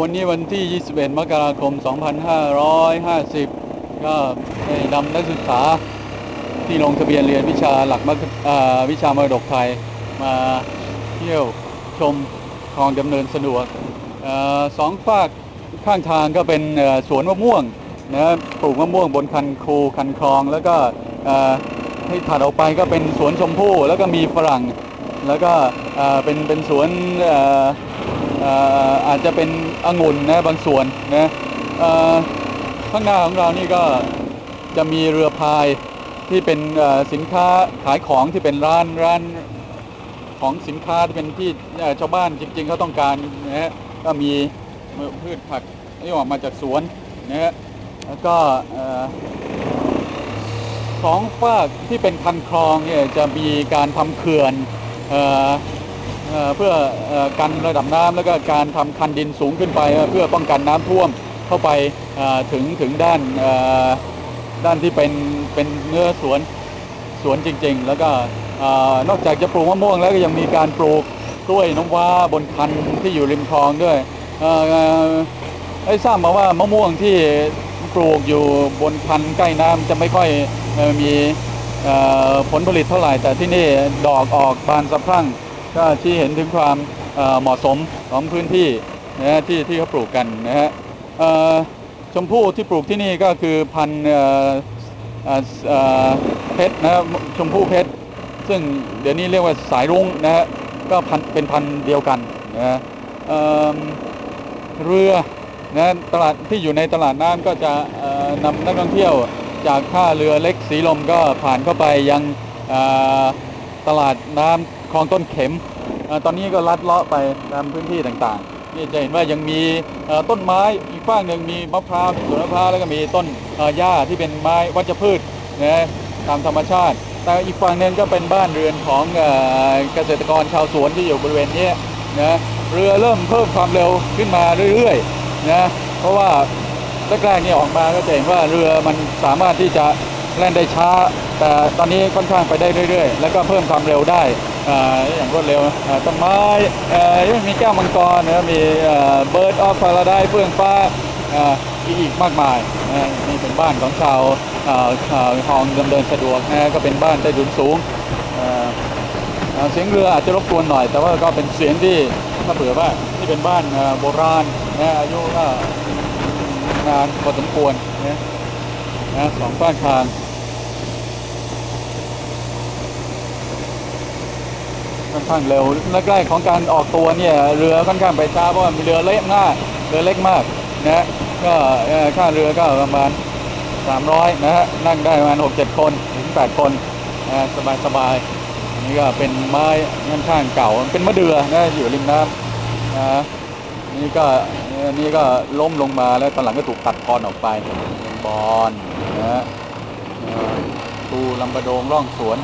วันนี้วันที่ 21 มกราคม 2550 ก็ได้นำนักศึกษาที่ลงทะเบียนเรียนวิชาหลักมวิชามรดกไทยมาเที่ยวชมคลองดำเนินสะดวกอสองฝากข้างทางก็เป็นสวนมะม่วงนะปลูกมะม่วงบนคันคูคันคลอง แล้วก็ให้ถัดออกไปก็เป็นสวนชมพู่แล้วก็มีฝรั่ง แล้วก็เป็นเป็นสวนอาจจะเป็นองุ่นนะบางส่วนนะข้างหน้าของเรานี่ก็จะมีเรือพายที่เป็นสินค้าขายของที่เป็นร้านร้านของสินค้าที่เป็นที่ชาวบ้านจริงๆเขาต้องการนะฮะก็มีพืชผักที่ออกมาจากสวนนะฮะแล้วก็สองฝากที่เป็นคันคลองเนี่ยจะมีการทำเขื่อน เพื่ออกันระดับน้ำแล้วก็การทำคันดินสูงขึ้นไป เพื่อป้องกันน้ำท่วมเข้าไปถึงถึงด้านด้านที่เป็นเป็นเนื้อสวนสวนจริง ๆ แล้วก็อนอกจากจะปลูกมะม่วงแล้วก็ยังมีการปลูกกล้วยน้ำว้าบนคันที่อยู่ริมคลองด้วยเอ่อได้ทราบมาว่ามะม่วงที่ปลูกอยู่บนพันใกล้น้ำจะไม่ค่อยอมี ผลผลิตเท่าไหร่ แต่ที่นี่ดอกออกบานสะพรั่ง ก็ชี้เห็นถึงความเเหมาะสมของพื้นที่นะฮะที่ที่เขาปลูกกันนะฮะชมพู่ที่ปลูกที่นี่ก็คือพันธุ์เเเพชรนะชมพู่เพชร ซึ่งเดี๋ยวนี้เรียกว่าสายรุ้งนะฮะก็พันเป็นพันธุ์เดียวกันนะฮะเเรือนะตลาดที่อยู่ในตลาดน้ำก็จะนำนักท่องเที่ยว จากท่าเรือเล็กสีลมก็ผ่านเข้าไปยังตลาดน้ำคลองต้นเข็มอตอนนี้ก็ลัดเลาะไปตามพื้นที่ต่างๆ นี่จะเห็นว่ายังมีต้นไม้อีกฝั่งหนึ่งมีมะพร้าวมีสวนมะพร้าวแล้วก็มีต้นหญ้าที่เป็นไม้วัชพืชนะตามธรรมชาติ แต่อีกฝั่งหนึ่งก็เป็นบ้านเรือนของเกษตรกรชาวสวนที่อยู่บริเวณนี้นะเรือเริ่มเพิ่มความเร็วขึ้นมาเรื่อยๆนะเพราะว่า แรกๆนี่ออกมาก็จะเห็นว่าเรือมันสามารถที่จะแล่นได้ช้า แต่ตอนนี้ค่อนข้างไปได้เรื่อยๆ แล้วก็เพิ่มความเร็วได้อย่างรวดเร็วต้นไม้เอ่มีแก้วมังกรนะมีเบิร์ดออฟพาราไดเฟื่องฟ้าอีกมากมายนี่เป็นบ้านของชาวอ่าอ่าคลองดำเนินสะดวกนะก็เป็นบ้านใต้ถุนสูงเสียงเรืออาจจะรบกวนหน่อย แต่ว่าก็เป็นเสียงที่ถ้าเผื่อว่าที่เป็นบ้านโบราณนะอายุก็ นานพอสมควรนะนะสองข้างทางค่อนข้างเร็วแรกๆของการออกตัวเนี่ยเรือค่อนข้างไปช้าเพราะว่ามีเรือเล็กมากเรือเล็กมากนะก็ค่าเรือก็ประมาณ300นะฮะนั่งได้ประมาณ6-7 คนถึง 8 คนนะสบายๆอันนี่ก็เป็นไม้ค่อนข้างเก่าเป็นมะเดื่อนะอยู่ริมน้ำนะนี่ก็ นี่ก็ล้มลงมาแล้วตอนหลังก็ถูกตัดคอนออกไปบอนนะฮะตูลำบะโดงร่องสวน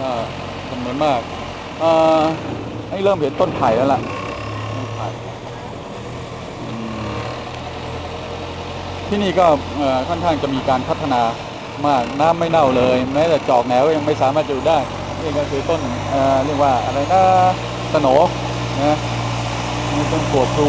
ก็จำนวนมากเอ่อให้เริ่มเห็นต้นไผ่แล้วล่ะต้นไผ่ที่นี่ก็ค่อนข้างจะมีการพัฒนามากน้ำไม่เน่าเลย แม้แต่จอกแหนวยังไม่สามารถอยู่ได้นี่ก็คือต้นเอ่อเรียกว่าอะไรนะสโนนะนี่ต้นกัวพลู